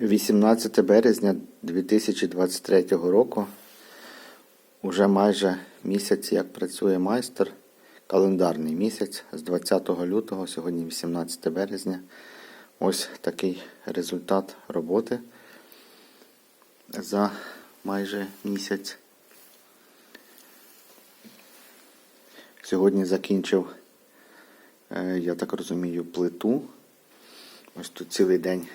18 березня 2023 року. Уже майже місяць, як працює майстер. Календарний місяць з 20 лютого, сьогодні 18 березня. Ось такий результат роботи за майже місяць. Сьогодні закінчив, е, я так розумію, плиту. Ось тут цілий день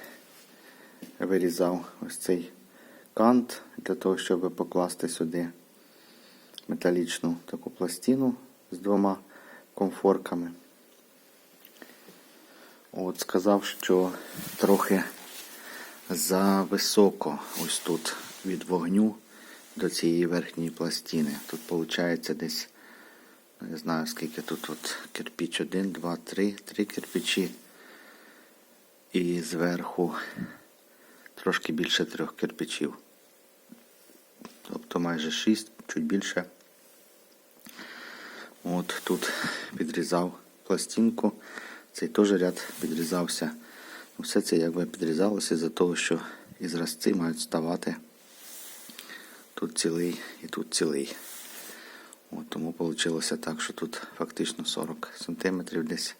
вирізав ось цей кант для того, щоб покласти сюди металічну таку пластину з двома комфорками. От сказав, що трохи зависоко ось тут від вогню до цієї верхньої пластини. Тут виходить десь, не знаю скільки тут от кирпіч, один, два, три, три кирпичі. І зверху трошки більше трьох кирпичів. Тобто майже шість, чуть більше. От тут підрізав пластинку. Цей теж ряд підрізався. Ну, Все це якби підрізалося за того, що і зразці мають ставати тут цілий і тут цілий. От, тому вийшло так, що тут фактично 40 см десь.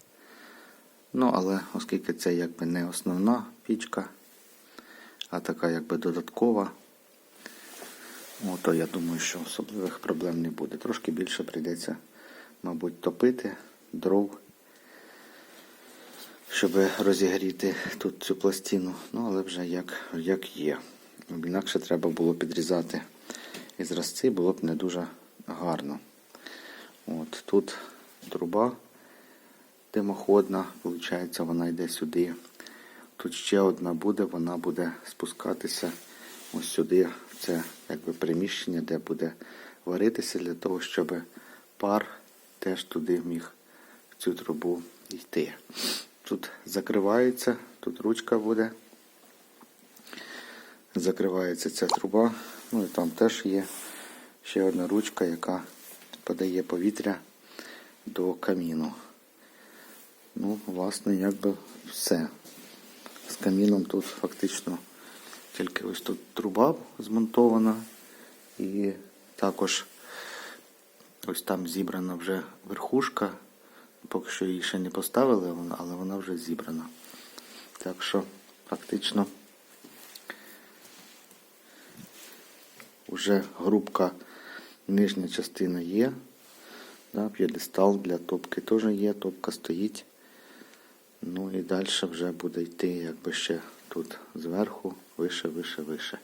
Ну, але оскільки це якби не основна пічка, а така якби додаткова, о, то я думаю, що особливих проблем не буде. Трошки більше прийдеться, мабуть, топити дров, щоб розігріти тут цю пластину. Ну, але вже як, як є. Інакше треба було підрізати і зразці, було б не дуже гарно. От тут труба димоходна, виходить, вона йде сюди. Тут ще одна буде, вона буде спускатися ось сюди. Це якби приміщення, де буде варитися для того, щоб пар теж туди міг в цю трубу йти. Тут закривається, тут ручка буде. Закривається ця труба. Ну і там теж є ще одна ручка, яка подає повітря до каміну. Ну, власне, якби все. З каміном тут фактично тільки ось тут труба змонтована. І також ось там зібрана вже верхушка. Поки що її ще не поставили, але вона вже зібрана. Так що фактично вже грубка нижня частина є. Да, п'єдестал для топки теж є, топка стоїть. Ну і далі вже буде йти якби ще тут зверху, вище, вище, вище.